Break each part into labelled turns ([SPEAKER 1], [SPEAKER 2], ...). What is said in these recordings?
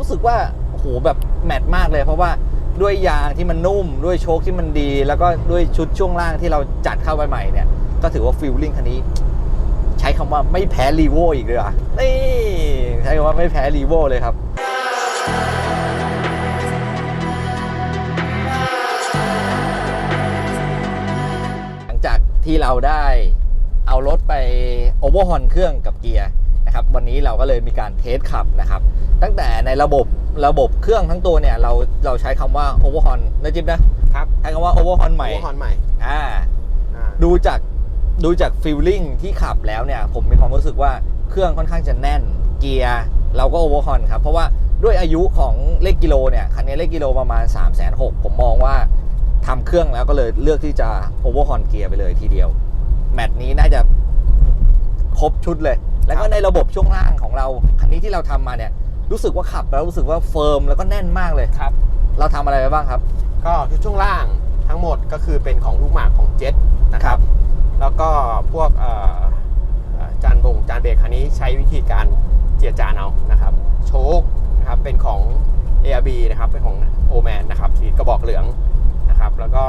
[SPEAKER 1] รู้สึกว่าโอ้โหแบบแมทมากเลย เพราะว่าด้วยยางที่มันนุ่ม ด้วยโชคที่มันดี แล้วก็ด้วยชุดช่วงล่างที่เราจัดเข้าไปใหม่เนี่ย ก็ถือว่าฟิลลิ่งคันนี้ ใช้คำว่าไม่แพ้รีโวอีกเลยอะนี่ใช้คำว่าไม่แพ้รีโวเลยครับหลังจากที่เราได้เอารถไปโอเวอร์ฮอนเครื่องกับเกียร์ นะครับวันนี้เราก็เลยมีการเทสขับนะครับตั้งแต่ในระบบระบบเครื่องทั้งตัวเนี่ยเราเราใช้คำว่าโอเวอร์ฮอนนะจิ๊บนะครับใช้คำว่าโอเวอร์ฮอนใหม่
[SPEAKER 2] โอเวอร์ฮอนใหม่
[SPEAKER 1] อ่า
[SPEAKER 2] อ่า
[SPEAKER 1] ดูจากดูจากฟีลลิ่งที่ขับแล้วเนี่ยผมมีความรู้สึกว่าเครื่องค่อนข้างจะแน่นเกียร์เราก็โอเวอร์ฮอนครับเพราะว่าด้วยอายุของเลขกิโลเนี่ยคันนี้เลขกิโลประมาณ 3 6 0 0 0ผมมองว่าทำเครื่องแล้วก็เลยเลือกที่จะโอเวอร์ฮอนเกียร์ไปเลยทีเดียว แมตช์นี้น่าจะ ครบชุดเลย แล้วก็ในระบบช่วงล่างของเราคันนี้ที่เราทำมาเนี่ยรู้สึกว่าขับแล้วรู้สึกว่าเฟิร์มแล้วก็แน่นมากเลย
[SPEAKER 2] ครับ
[SPEAKER 1] เราทำอะไรไปบ้างครับ
[SPEAKER 2] ก็ชุดช่วงล่างทั้งหมดก็คือเป็นของลูกหมากของเจ็ตนะค
[SPEAKER 1] ครั
[SPEAKER 2] รับ
[SPEAKER 1] บ
[SPEAKER 2] แล้วก็พวกเอ่อเอ่อจานบงจานเบรกคันนี้ใช้วิธีการเจียจานเอานะครับ โชคนะครับเป็นของ ARB นะครับเป็นของโอแมนนะครับสีกระบอกเหลืองนะครับ แล้วก็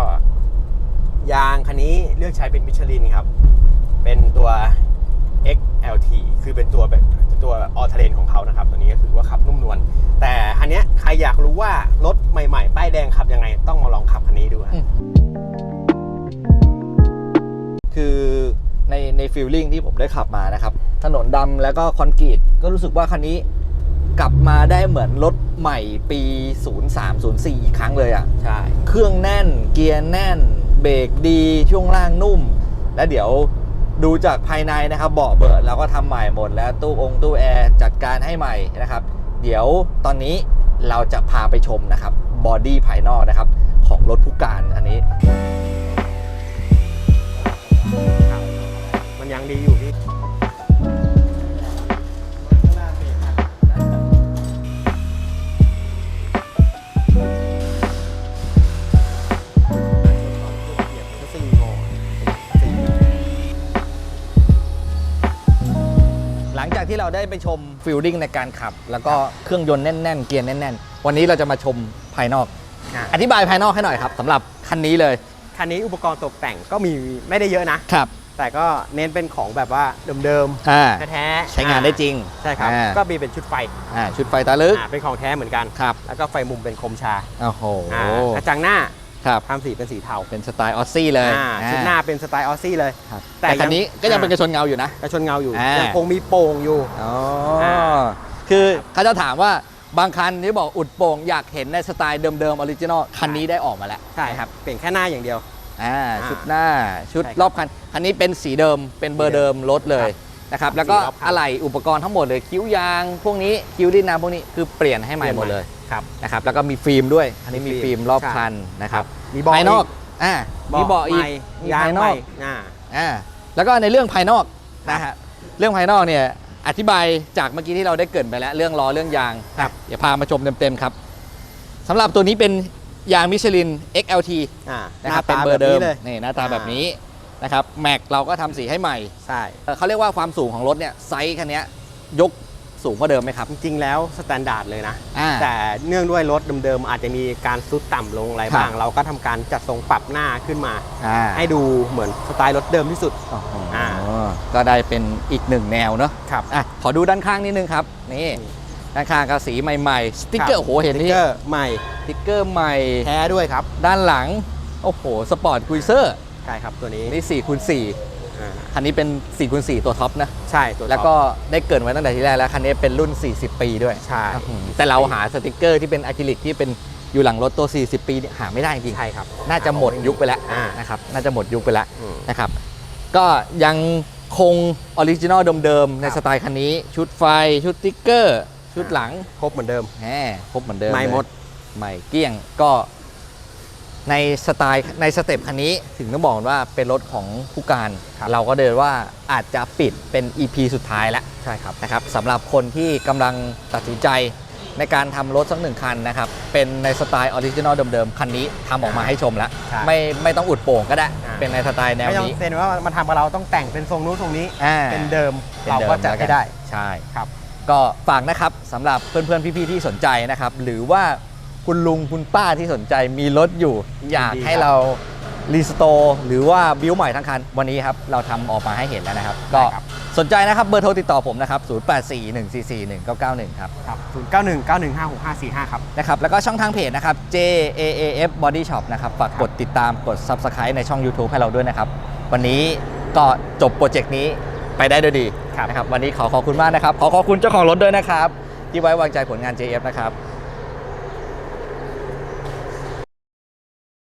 [SPEAKER 2] ยางคันนี้เลือกใช้เป็นมิชลินครับ ใหม่ๆ ป้ายแดงขับยังไงต้องมาลองขับคันนี้ดูฮะ
[SPEAKER 1] อืม คือในในฟีลลิ่งที่ผมได้ขับมานะครับ ถนนดำแล้วก็คอนกรีตก็รู้สึกว่าคันนี้กลับมาได้เหมือนรถใหม่ปี 03 04 อีกครั้งเลยอะ่ะ
[SPEAKER 2] ใช่
[SPEAKER 1] เครื่องแน่นเกียร์แน่น เบรกดีช่วงล่างนุ่ม และเดี๋ยวดูจากภายในนะครับเบาะเบิดเราก็ทำใหม่หมดแล้วตู้องค์ตู้แอร์จัดการให้ใหม่นะครับ เดี๋ยวตอนนี้เราจะพาไปชมนะครับ บอดี้ภายนอกนะครับ ของรถผู้การอันนี้
[SPEAKER 2] ครับมันยังดีอยู่พี่
[SPEAKER 1] หลังจากที่เราได้ไปชมฟิลลิ่งในการขับ แล้วก็เครื่องยนต์แน่น ๆ เกียร์แน่น ๆ วันนี้เราจะมาชม ภายนอก
[SPEAKER 2] อะ
[SPEAKER 1] อธิบายภายนอกให้หน่อยครับสำหรับคันนี้เลย
[SPEAKER 2] คันนี้อุปกรณ์ตกแต่งก็มีไม่ได้เยอะนะ
[SPEAKER 1] ครับ
[SPEAKER 2] แต่ก็เน้นเป็นของแบบว่าเดิม
[SPEAKER 1] อ่า
[SPEAKER 2] ๆแท้ๆ
[SPEAKER 1] ใช้งานได้จริง
[SPEAKER 2] ใช่ครับ
[SPEAKER 1] อ่า
[SPEAKER 2] ก็มีเป็นชุดไฟ
[SPEAKER 1] อ่าชุดไฟตาลึก
[SPEAKER 2] อ่าเป็นของแท้เหมือนกัน
[SPEAKER 1] ครับ
[SPEAKER 2] แล้วก็ไฟมุมเป็นคมชา
[SPEAKER 1] โอ้โห
[SPEAKER 2] อ่ากระจังหน้า
[SPEAKER 1] ครับ
[SPEAKER 2] ทำสีเป็นสีเทา
[SPEAKER 1] เป็นสไตล์ออสซี่เลย
[SPEAKER 2] อ่าชุดหน้าเป็นสไตล์ออสซี่เลย
[SPEAKER 1] ครับ
[SPEAKER 2] แต่
[SPEAKER 1] แต่คันนี้ก็ยัง
[SPEAKER 2] อ่า
[SPEAKER 1] เป็นกระชนเงาอยู่นะ
[SPEAKER 2] กระชนเงาอยู่
[SPEAKER 1] อ่ายั
[SPEAKER 2] ยังคงมีโป่งอยู่
[SPEAKER 1] อ๋อ
[SPEAKER 2] อ่า
[SPEAKER 1] คือเขาจะถามว่า บางคันที่บอกอุดโป่งอยากเห็นในสไตล์เดิมๆออริจินอลคันนี้ได้ออกมาแล้ว
[SPEAKER 2] ใช่ครับเปลี่ยนแค่หน้าอย่างเดียว
[SPEAKER 1] อ่า
[SPEAKER 2] อ่า
[SPEAKER 1] ชุดหน้าชุด
[SPEAKER 2] ใช่ครับ
[SPEAKER 1] รอบคันคันนี้เป็นสีเดิมเป็นเบอร์เดิมรถเลยนะครับแล้วก็
[SPEAKER 2] สีรอบคัน
[SPEAKER 1] อะไหล่อุปกรณ์ทั้งหมดเลยคิ้วยางพวกนี้คิ้วดินน้ำพวกนี้คือเปลี่ยนให้ใหม่หมดเลย
[SPEAKER 2] ครับ
[SPEAKER 1] นะครับแล้วก็มีฟิล์มด้วยอันนี้มี
[SPEAKER 2] มีฟิ
[SPEAKER 1] ฟิ
[SPEAKER 2] ล์
[SPEAKER 1] ล์
[SPEAKER 2] ม
[SPEAKER 1] มรอบ
[SPEAKER 2] ใช่
[SPEAKER 1] คันนะครับ
[SPEAKER 2] มีเบาะ
[SPEAKER 1] ภายนอก
[SPEAKER 2] อีก
[SPEAKER 1] อ่ามีเบาะอีก
[SPEAKER 2] ใหม่
[SPEAKER 1] มี
[SPEAKER 2] ยาง
[SPEAKER 1] ภายน
[SPEAKER 2] ให
[SPEAKER 1] อ
[SPEAKER 2] ม่
[SPEAKER 1] ก
[SPEAKER 2] อ่า
[SPEAKER 1] อ่าแล้วก็ในเรื่องภายนอกนะฮะเรื่องภายนอกเนี่ย อธิบายจากเมื่อกี้ที่เราได้เกรินไปแล้วเรื่องล้อเรื่องยาง
[SPEAKER 2] ครับ
[SPEAKER 1] เดี๋ยวพามาชมเต็มๆครับสำหรับตัวนี้เป็นยางมิชลิน XLT
[SPEAKER 2] อ่า
[SPEAKER 1] นะครับ
[SPEAKER 2] ห
[SPEAKER 1] เป็น
[SPEAKER 2] น้าตา
[SPEAKER 1] เบอร์เดิม
[SPEAKER 2] แบบนี้เลย
[SPEAKER 1] นี่หน้าตา
[SPEAKER 2] อ่า
[SPEAKER 1] แบบนี้นะครับแม็กเราก็ทำสีให้ใหม่
[SPEAKER 2] ใช่
[SPEAKER 1] เอ่อเขาเรียกว่าความสูงของรถเนี่ยไซส์คันเนี้ยยก สูงกว่าเดิมไหมครับ
[SPEAKER 2] จริงๆแล้วสแตนดาร์ดเลยนะ
[SPEAKER 1] อ่า
[SPEAKER 2] แต่เนื่องด้วยรถเดิมๆอาจจะมีการซุดต่ำลงอะไรบ้าง
[SPEAKER 1] ครับ
[SPEAKER 2] เราก็ทำการจัดทรงปรับหน้าขึ้นมา
[SPEAKER 1] อ่า
[SPEAKER 2] ให้ดูเหมือนสไตล์รถเดิมที่สุด
[SPEAKER 1] โอ้โห
[SPEAKER 2] อ่า
[SPEAKER 1] ก็ได้เป็นอีกหนึ่งแนวเนอะ
[SPEAKER 2] ครับ
[SPEAKER 1] อะขอดูด้านข้างนิดนึงครับ นี่ ด้านข้างก็สีใหม่ๆ สติ๊กเกอร์โอ้โหเห็น
[SPEAKER 2] สติ๊
[SPEAKER 1] นี่
[SPEAKER 2] กเกอร์ใหม่
[SPEAKER 1] สติ๊กเกอร์ใหม่
[SPEAKER 2] แท้ด้วยครับ
[SPEAKER 1] ด้านหลัง โอ้โห สปอร์ตคุยเซอร์
[SPEAKER 2] ใช่ครับตัวนี้
[SPEAKER 1] นี่4คูณ
[SPEAKER 2] อ่า
[SPEAKER 1] 4 คันนี้เป็น4คูณ4ตัวท็อปนะ
[SPEAKER 2] ใช่ตัวท็อป
[SPEAKER 1] แล้วก็ได้เกรินไว้ตั้งแต่ทีแรกแล้ว คันนี้เป็นรุ่น 40 ปีด้วย
[SPEAKER 2] ใช่
[SPEAKER 1] อื้อหือแต่เราหาสติกเกอร์ที่เป็นอะคริลิกที่เป็นอยู่หลังรถตัว 40 ปีเนี่ยหาไม่ได้จริง
[SPEAKER 2] ใช่ครับ
[SPEAKER 1] น่าจะหมดยุคไปแล้ว
[SPEAKER 2] อ่า
[SPEAKER 1] นะครับ น่าจะหมดยุคไปแล้ว
[SPEAKER 2] อืม
[SPEAKER 1] นะครับ ก็ยังคงออริจินอลเดิมๆใน
[SPEAKER 2] ครับ
[SPEAKER 1] สไตล์คันนี้ ชุดไฟ ชุดสติ๊กเกอร์ ชุดหลัง
[SPEAKER 2] ครบเหมือนเดิม
[SPEAKER 1] แหมครบเหมือนเดิม
[SPEAKER 2] ใหม่
[SPEAKER 1] เลย
[SPEAKER 2] หมด
[SPEAKER 1] ใหม่เกลี้ยง ก็ ในสไตล์ในสเต็ปคันนี้ถึงต้องบอกว่าเป็นรถของผู้การ
[SPEAKER 2] ครับ
[SPEAKER 1] เราก็เดินว่าอาจจะปิดเป็น EP สุดท้ายแล้ว
[SPEAKER 2] ใช่ครับ
[SPEAKER 1] นะครับสำหรับคนที่กำลังตัดสินใจในการทำรถสักหนึ่งคันนะครับ เป็นในสไตล์ออริจินอลเดิมๆ คันนี้ทำออกมาให้ชมแล้ว
[SPEAKER 2] ใช่
[SPEAKER 1] ไม่ไม่ต้องอุดโป่งก็ได้
[SPEAKER 2] อ่า
[SPEAKER 1] เป็นในสไตล์แนว
[SPEAKER 2] ไม่ต้อง
[SPEAKER 1] นี้
[SPEAKER 2] เซ็นว่ามาทำกับเราต้องแต่งเป็นทรงนู้นทรงนี้
[SPEAKER 1] อ่า
[SPEAKER 2] เป็นเดิม
[SPEAKER 1] เป็น
[SPEAKER 2] เรา
[SPEAKER 1] ดิม
[SPEAKER 2] ก็จัด
[SPEAKER 1] แล้ว
[SPEAKER 2] ให้ได้
[SPEAKER 1] ใช่
[SPEAKER 2] ครับ
[SPEAKER 1] ก็ฝากนะครับสำหรับเพื่อนๆ พี่ๆ ที่สนใจนะครับ หรือว่า คุณลุงคุณป้าที่สนใจมีรถอยู่ อยาก
[SPEAKER 2] ยินดี
[SPEAKER 1] ให้
[SPEAKER 2] ครับ
[SPEAKER 1] เรารีสโตร์หรือว่าบิวใหม่ทั้งคัน วันนี้ครับ เราทำออกมาให้เห็นแล้วนะครับ ก็
[SPEAKER 2] ได้ครับ
[SPEAKER 1] สนใจนะครับเบอร์โทรติดต่อผมนะครับ 0841441991 ครับ
[SPEAKER 2] ครับ 0919156545 ครับ
[SPEAKER 1] นะครับ แล้วก็ช่องทางเพจนะครับ JAAF Body Shop นะครับฝากกดติดตามกด Subscribe ในช่อง YouTube ให้เราด้วยนะครับ วันนี้ก็จบโปรเจกต์นี้ไปได้ด้วยดี
[SPEAKER 2] ครับ
[SPEAKER 1] นะครับ วันนี้ขอขอบคุณมากนะครับ ขอขอบคุณเจ้าของรถด้วยนะครับ ที่ไว้วางใจผลงาน JF นะครับ